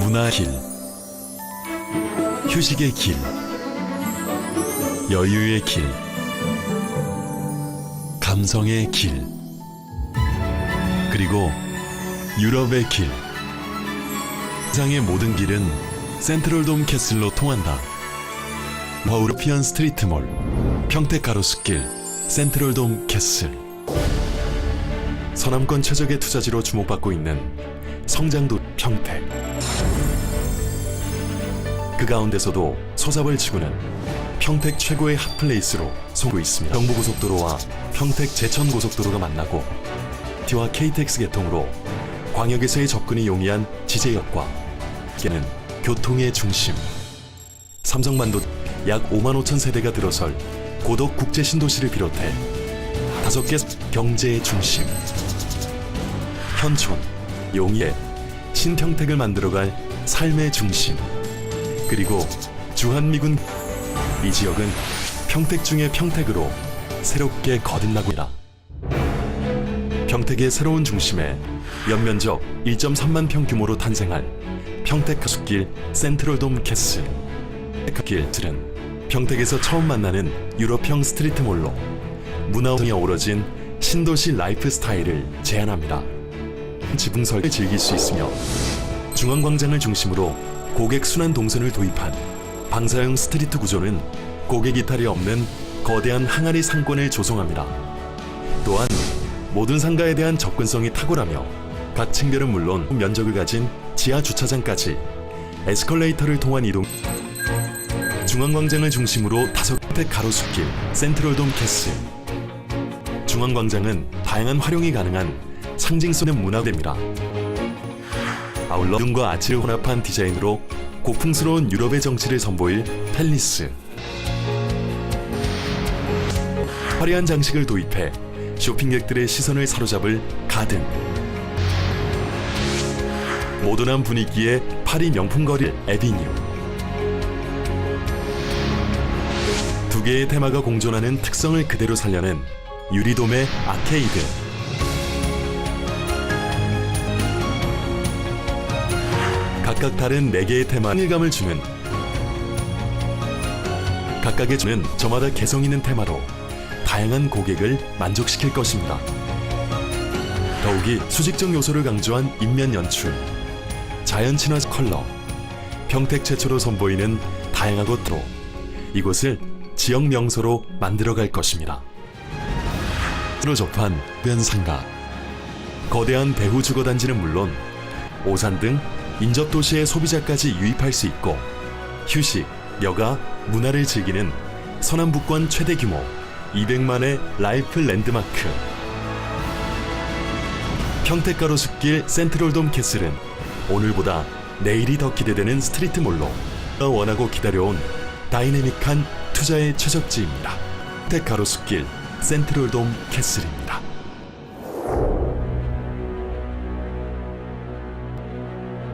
문화의 길, 휴식의 길, 여유의 길, 감성의 길, 그리고 유럽의 길. 세상의 모든 길은 센트럴돔 캐슬로 통한다. 머우르피안 스트리트몰, 평택 가로수길, 센트럴돔 캐슬. 서남권 최적의 투자지로 주목받고 있는 성장도 평택. 그 가운데서도 소잡을 지구는 평택 최고의 핫플레이스로 속고 있습니다. 경부고속도로와 평택 제천고속도로가 만나고 T와 KTX 개통으로 광역에서의 접근이 용이한 지제역과 깨는 교통의 중심. 삼성반도 약 5만 5천 세대가 들어설 고덕 국제 신도시를 비롯해 다섯 개 경제의 중심. 현촌, 용예, 신평택을 만들어갈 삶의 중심. 그리고 주한미군 이 지역은 평택 중의 평택으로 새롭게 거듭나고 있다. 평택의 새로운 중심에 연면적 1.3만 평 규모로 탄생할 평택 가축길 센트럴돔 캐슬. 길들은 평택에서 처음 만나는 유럽형 스트리트몰로 문화운이 어우러진 신도시 라이프 스타일을 제안합니다. 지붕설을 즐길 수 있으며 중앙광장을 중심으로 고객 순환 동선을 도입한 방사형 스트리트 구조는 고객 이탈이 없는 거대한 항아리 상권을 조성합니다. 또한 모든 상가에 대한 접근성이 탁월하며 각 층별은 물론 면적을 가진 지하 주차장까지 에스컬레이터를 통한 이동 중앙광장을 중심으로 다섯 대 가로수길 센트럴돔 캐슬. 중앙광장은 다양한 활용이 가능한 상징성의 문화대입니다. 아울러 눈과 아치를 혼합한 디자인으로 고풍스러운 유럽의 정치를 선보일 팰리스. 화려한 장식을 도입해 쇼핑객들의 시선을 사로잡을 가든. 모던한 분위기의 파리 명품거리 에비뉴 두 개의 테마가 공존하는 특성을 그대로 살려낸 유리돔의 아케이드 각각 다른 네 개의 테마 일감을 주는 각각의 주는 저마다 개성 있는 테마로 다양한 고객을 만족시킬 것입니다. 더욱이 수직적 요소를 강조한 인면 연출, 자연 친화 컬러, 평택 최초로 선보이는 다양하고 또 이곳을 지역 명소로 만들어갈 것입니다. 으로 접한 변상가, 거대한 배후 주거단지는 물론 오산 등 인접 도시의 소비자까지 유입할 수 있고 휴식, 여가, 문화를 즐기는 서남북권 최대 규모 200만의 라이프 랜드마크 평택가로 숲길 센트럴돔 캐슬은 오늘보다 내일이 더 기대되는 스트리트몰로 원하고 기다려온 다이내믹한 투자의 최적지입니다. 평택가로 숲길 센트럴돔 캐슬입니다.